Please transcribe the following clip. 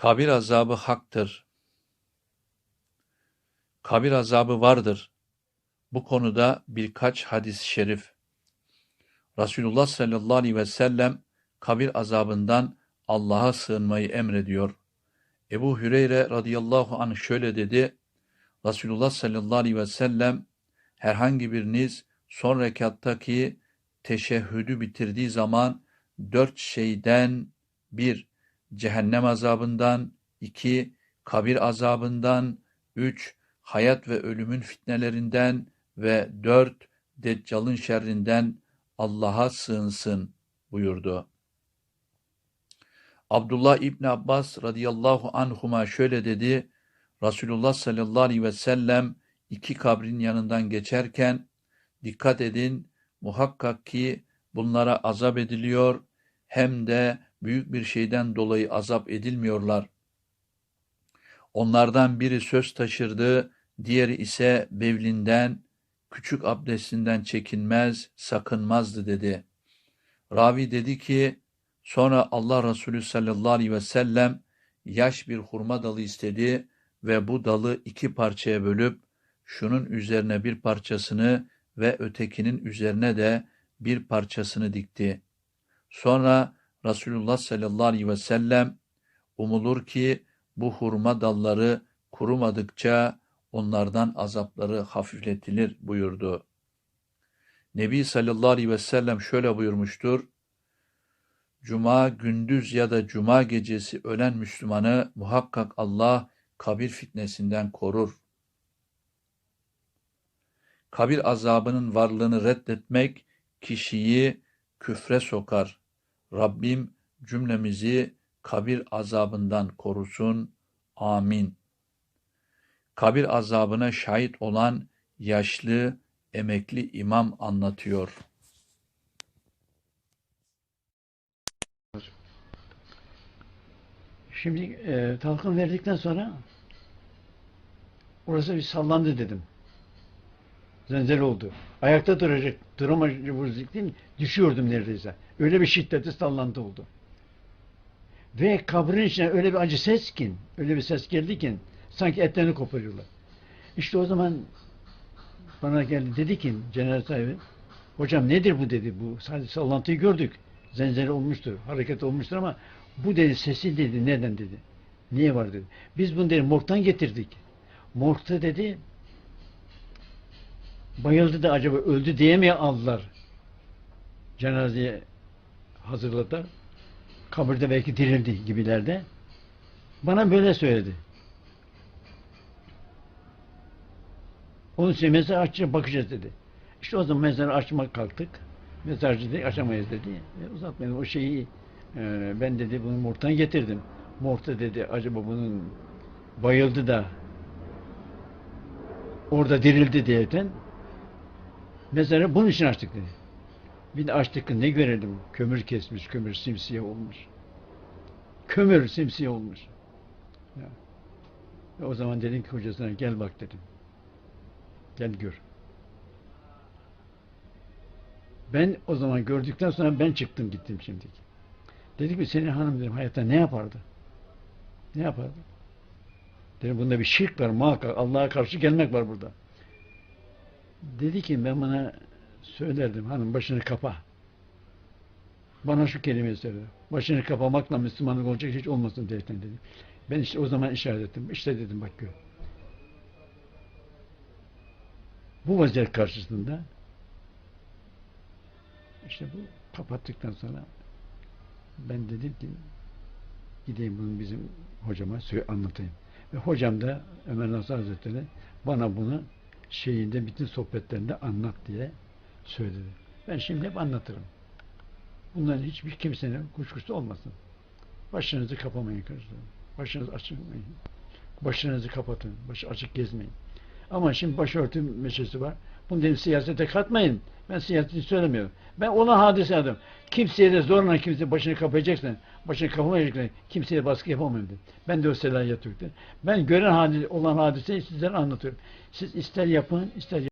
Kabir azabı haktır. Kabir azabı vardır. Bu konuda birkaç hadis-i şerif. Resulullah sallallahu aleyhi ve sellem kabir azabından Allah'a sığınmayı emrediyor. Ebu Hüreyre radıyallahu anh şöyle dedi. Resulullah sallallahu aleyhi ve sellem herhangi biriniz son rekattaki teşehhüdü bitirdiği zaman dört şeyden bir, cehennem azabından, iki, kabir azabından, üç, hayat ve ölümün fitnelerinden ve dört, deccalın şerrinden Allah'a sığınsın buyurdu. Abdullah İbni Abbas radıyallahu anhuma şöyle dedi, Resulullah sallallahu aleyhi ve sellem iki kabrin yanından geçerken, dikkat edin, muhakkak ki bunlara azap ediliyor, hem de büyük bir şeyden dolayı azap edilmiyorlar. Onlardan biri söz taşırdı, diğeri ise bevlinden, küçük abdestinden çekinmez, sakınmazdı dedi. Ravi dedi ki, sonra Allah Resulü sallallahu aleyhi ve sellem yaş bir hurma dalı istedi ve bu dalı iki parçaya bölüp, şunun üzerine bir parçasını ve ötekinin üzerine de bir parçasını dikti. Sonra Resulullah sallallahu aleyhi ve sellem umulur ki bu hurma dalları kurumadıkça onlardan azapları hafifletilir buyurdu. Nebi sallallahu aleyhi ve sellem şöyle buyurmuştur. Cuma gündüz ya da cuma gecesi ölen Müslümanı muhakkak Allah kabir fitnesinden korur. Kabir azabının varlığını reddetmek kişiyi küfre sokar. Rabbim cümlemizi kabir azabından korusun. Amin. Kabir azabına şahit olan yaşlı, emekli imam anlatıyor. Şimdi e, talkın verdikten sonra orası bir sallandı dedim. Zenzel oldu. Ayakta duracak, duramayacak değil? Düşüyordum neredeyse. Öyle bir şiddetli sallantı oldu. Ve kabrin içine öyle bir acı ses ki, öyle bir ses geldi ki sanki etlerini koparıyorlar. İşte o zaman bana geldi dedi ki cenaze sahibi hocam nedir bu dedi bu sadece sallantıyı gördük. Zenzeli olmuştur, hareket olmuştur ama bu dedi sesi dedi neden dedi. Niye var dedi. Biz bunu dedi morgdan getirdik. Morgda dedi bayıldı da acaba öldü diye mi aldılar? Cenazeye hazırladılar. Kabirde belki dirildi gibilerde. Bana böyle söyledi. Onun için mezar açacağız, bakacağız dedi. İşte o zaman mezarı açmak kalktık. Mezarcı dedi, açamayız dedi. E, uzatmayalım o şeyi e, ben dedi bunu morgdan getirdim. Morgda dedi acaba bunun bayıldı da orada dirildi diyeten mezarı bunun için açtık dedi. Bir de açtık ne görelim? Kömür kesmiş, kömür simsiyah olmuş. Kömür simsiyah olmuş. Ya. Ve o zaman dedim ki hocasına gel bak dedim. Gel gör. Ben o zaman gördükten sonra ben çıktım gittim şimdi. Dedi ki senin hanım dedim hayatta ne yapardı? Ne yapardı? Dedim bunda bir şirk var muhakkak. Allah'a karşı gelmek var burada. Dedi ki ben bana söylerdim hanım başını kapa. Bana şu kelimeyi söyledi. Başını kapamakla Müslümanlık olacak hiç olmasın derken dedi. Ben işte o zaman işaret ettim. İşte dedim bak gör. Bu vaziyet karşısında işte bu kapattıktan sonra ben dedim ki gideyim bunu bizim hocama anlatayım. Ve hocam da Ömer Nasır Hazretleri bana bunu şeyinde bütün sohbetlerinde anlat diye söyledi. Ben şimdi hep anlatırım. Bunların hiçbir kimsenin kuşkusu olmasın. Başınızı kapamayın kardeşlerim. Başınızı açmayın. Başınızı kapatın. Başı açık gezmeyin. Ama şimdi başörtü meselesi var. Bunu dedim siyasete katmayın. Ben siyaseti söylemiyorum. Ben olan hadise adam. Kimseye de zorla kimse başını kapayacaksan, başını kapamayacaksan kimseye baskı yapamam dedim. Ben de o selahiyet yoktu. Ben gören hadise, olan hadiseyi sizlere anlatıyorum. Siz ister yapın, ister